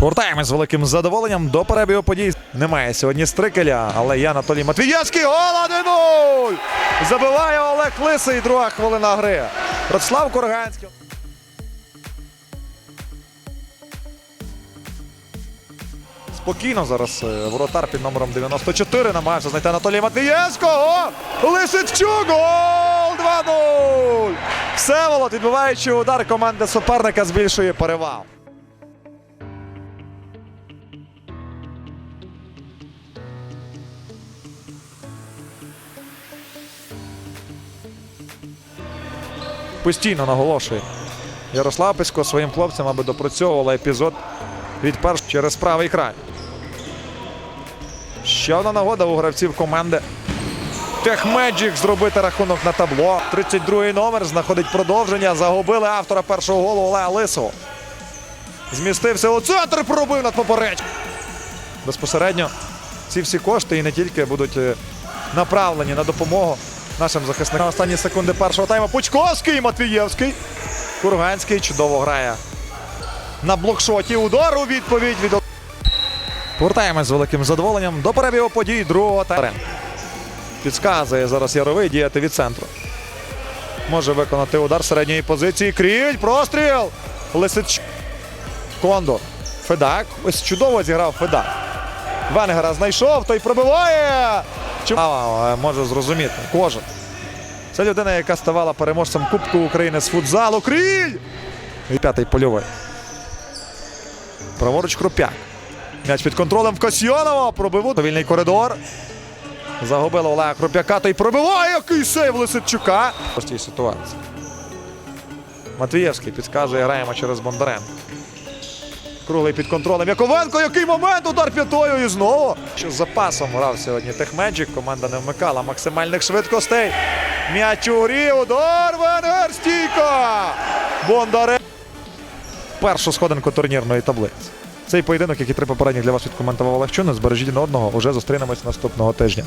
Повертаємось з великим задоволенням до перебігу подій. Немає сьогодні стрикеля, але є Анатолій Матвієвський. Гол 1-0! Забиває Олег Лисий. Друга хвилина гри. Ростислав Курганський. Спокійно зараз е, воротар під номером 94 намагався знайти Анатолія Матвієвського. Лисиччук! Гол 2-0! Всеволод, відбиваючи удар команди суперника, збільшує перевагу. Постійно наголошує Ярослав Писько своїм хлопцям, аби допрацьовувала епізод від першого через правий край. Ще одна нагода у гравців команди. Техмеджик зробити рахунок на табло. 32-й номер знаходить продовження. Загубили автора першого голу Олега Лисого. Змістився у центр, пробив над поперечкою. Безпосередньо ці всі кошти і не тільки будуть е, направлені на допомогу нашим захисникам. Останні секунди першого тайму. Пучковський, Матвієвський. Курганський чудово грає на блокшоті. Удар у відповідь від Повертаємось з великим задоволенням до перебігу подій другого тайму. Підказує зараз Яровий діяти від центру. Може виконати удар середньої позиції. Кріль, простріл! Лисич. Кондор. Федак. Ось чудово зіграв Федак. Венгера знайшов, той пробиває. Чи- Можу зрозуміти. Кожен. Це людина, яка ставала переможцем Кубку України з футзалу. Кріль! І п'ятий польовий. Праворуч Крупяк. М'яч під контролем в Касьйонова. Пробиву. Вільний коридор. Загубили Олега Крупяка. Той пробиває. Який сейв Лисичука. Цій ситуації. Матвієвський підказує, граємо через Бондаренко. Круглий під контролем. Яковенко, який момент! Удар п'ятою і знову. Що з запасом грав сьогодні Техмеджик. Команда не вмикала максимальних швидкостей. М'яч у грі. Удар Венгер стійка! Бондаренко. Першу сходинку турнірної таблиці. Цей поєдинок, як і три попередніх для вас відкоментував Олег Чунин, збережіть на одного. Уже зустрінемось наступного тижня.